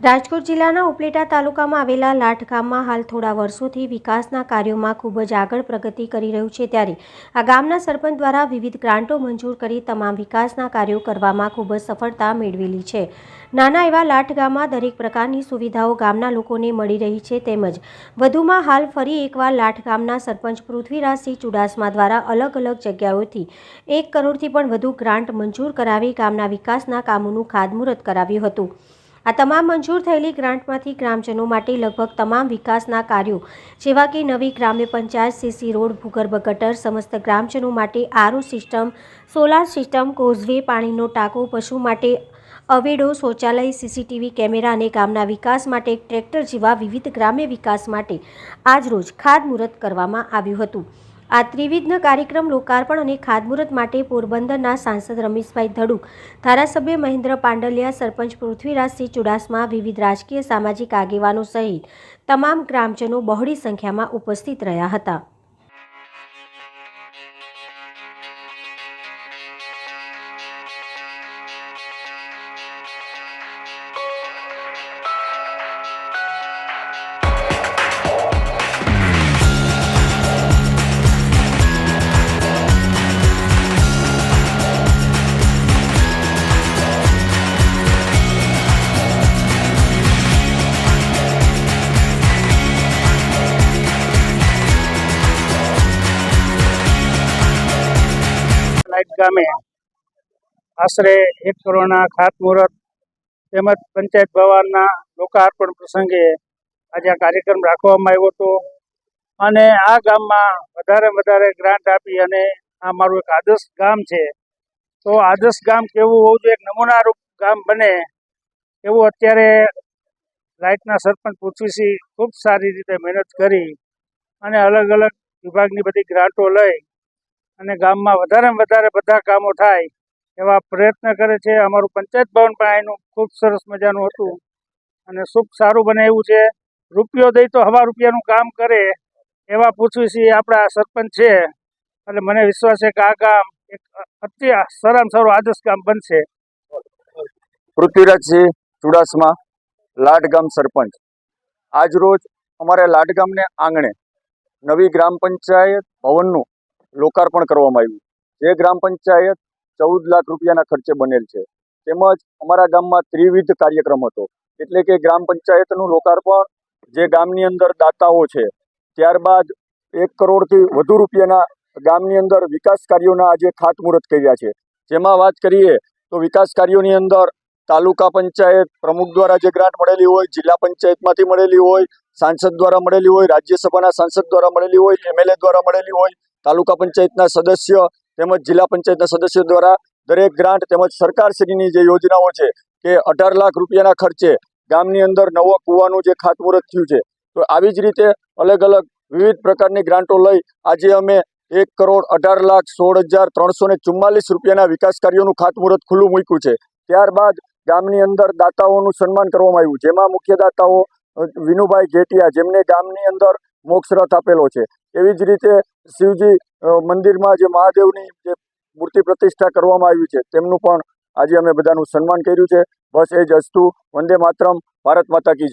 રાજકોટ જિલ્લાના ઉપલેટા તાલુકામાં આવેલા લાઠ ગામમાં હાલ થોડા વર્ષોથી વિકાસના કાર્યોમાં ખૂબ જ આગળ પ્રગતિ કરી રહ્યું છે ત્યારે આ ગામના સરપંચ દ્વારા વિવિધ ગ્રાન્ટો મંજૂર કરી તમામ વિકાસના કાર્યો કરવામાં ખૂબ જ સફળતા મેળવેલી છે. નાના એવા લાઠ ગામમાં દરેક પ્રકારની સુવિધાઓ ગામના લોકોને મળી રહી છે તેમજ વધુમાં હાલ ફરી એકવાર લાઠ ગામના સરપંચ પૃથ્વીરાજસિંહ ચુડાસમા દ્વારા અલગ અલગ જગ્યાઓથી એક કરોડથી પણ વધુ ગ્રાન્ટ મંજૂર કરાવી ગામના વિકાસના કામોનું ખાતમુહૂર્ત કરાવ્યું હતું. આ તમામ મંજૂર થયેલી ગ્રાન્ટમાંથી ગ્રામજનો માટે લગભગ તમામ વિકાસના કાર્યો, જેવા કે નવી ગ્રામ્ય પંચાયત સીસી રોડ, ભૂગર્ભ ગટર સમસ્ત ગ્રામજનો માટે RO system, solar system, causeway પાણીનો ટાંકો, પશુ માટે અવેડો શૌચાલય, સીસીટીવી કેમેરા અને ગામના વિકાસ માટે ટ્રેક્ટર જેવા વિવિધ ગ્રામ્ય વિકાસ માટે આજરોજ ખાતમુહૂર્ત કરવામાં આવ્યું હતું. આ ત્રિવિધ્ન કાર્યક્રમ લોકાર્પણ અને ખાતમુહૂર્ત માટે પોરબંદરના સાંસદ રમેશભાઈ ધડુક, ધારાસભ્ય મહેન્દ્ર પાંડલિયા, સરપંચ પૃથ્વીરાજસિંહ ચુડાસમા, વિવિધ રાજકીય સામાજિક આગેવાનો સહિત તમામ ગ્રામજનો બહોળી સંખ્યામાં ઉપસ્થિત રહ્યા હતા. ગામે. આશરે એક કરોડના ખાતમુહૂર્ત તેમજ પંચાયત ભવનના લોકાર્પણ પ્રસંગે આજે આ કાર્યક્રમ રાખવામાં આવ્યો હતો. અને આ ગામમાં વધારે વધારે ગ્રાન્ટ આપી અને આ મારું એક આદર્શ ગામ છે. તો આદર્શ ગામ કેવું હોવું જોઈએ, એક નમૂનારૂપ ગામ બને એવું અત્યારે લાઇટના સરપંચ પૃથ્વીસિંહ ખૂબ સારી રીતે મહેનત કરી અને અલગ અલગ વિભાગની બધી ગ્રાન્ટો લઈ અને ગામમાં વધારેમાં વધારે બધા કામો થાય એવા પ્રયત્ન કરે છે. અમારું પંચાયત ભવન પણ એનું ખૂબ સરસ મજાનું હતું અને ખૂબ સારું બને એવું છે. રૂપિયો દઈ તો હવા રૂપિયાનું કામ કરે એવા પૃથ્વીસિંહ આપણા સરપંચ છે. એટલે મને વિશ્વાસ છે કે આ કામ એક અતિ સારામાં સારું આદર્શ કામ બનશે. પૃથ્વીરાજસિંહ ચુડાસમા, લાડગામ સરપંચ. આજ રોજ અમારે લાડગામને આંગણે નવી ગ્રામ પંચાયત ભવનનું લોકાર્પણ કરવામાં આવ્યું. જે ગ્રામ પંચાયત ચૌદ લાખ રૂપિયાના ખર્ચે બનેલ છે. તેમજ અમારા ગામમાં ત્રિવિધ કાર્યક્રમ હતો. એટલે કે ગ્રામ પંચાયતનું લોકાર્પણ જે ગામની અંદર દાતાઓ છે, ત્યારબાદ એક કરોડથી વધુ રૂપિયાના ગામની અંદર વિકાસ કાર્યોના આજે ખાતમુહૂર્ત કર્યા છે. જેમાં વાત કરીએ તો વિકાસ કાર્યોની અંદર તાલુકા પંચાયત પ્રમુખ દ્વારા જે ગ્રાન્ટ મળેલી હોય, જિલ્લા પંચાયતમાંથી મળેલી હોય, સાંસદ દ્વારા મળેલી હોય, રાજ્યસભાના સાંસદ દ્વારા મળેલી હોય, એમએલએ દ્વારા મળેલી હોય તાલુકા પંચાયતના સદસ્ય તેમજ જિલ્લા પંચાયતના સદસ્યો દ્વારા દરેક ગ્રાન્ટ તેમજ સરકારશ્રીની જે યોજનાઓ છે કે અઢાર લાખ રૂપિયાના ખર્ચે ગામની અંદર નવો કૂવાનું જે ખાતમુહૂર્ત થયું છે, તો આવી જ રીતે અલગ અલગ વિવિધ પ્રકારની ગ્રાન્ટો લઈ આજે અમે એક કરોડ અઢાર લાખ સોળ હજાર ત્રણસો ને ચુમ્માલીસ રૂપિયાના વિકાસ કાર્યોનું ખાતમુહૂર્ત ખુલ્લું મૂક્યું છે. ત્યારબાદ ગામની અંદર દાતાઓનું સન્માન કરવામાં આવ્યું, જેમાં મુખ્ય દાતાઓ વિનુભાઈ ઘેટિયા, જેમને ગામની અંદર મોક્ષ રથ આપેલો છે. એવી જ રીતે શિવજી મંદિરમાં જે મહાદેવની જે મૂર્તિ પ્રતિષ્ઠા કરવામાં આવી છે, તેમનું પણ આજે અમે બધાનું સન્માન કર્યું છે. બસ એ જ અસ્તુ. વંદે માતરમ. ભારત માતા કી.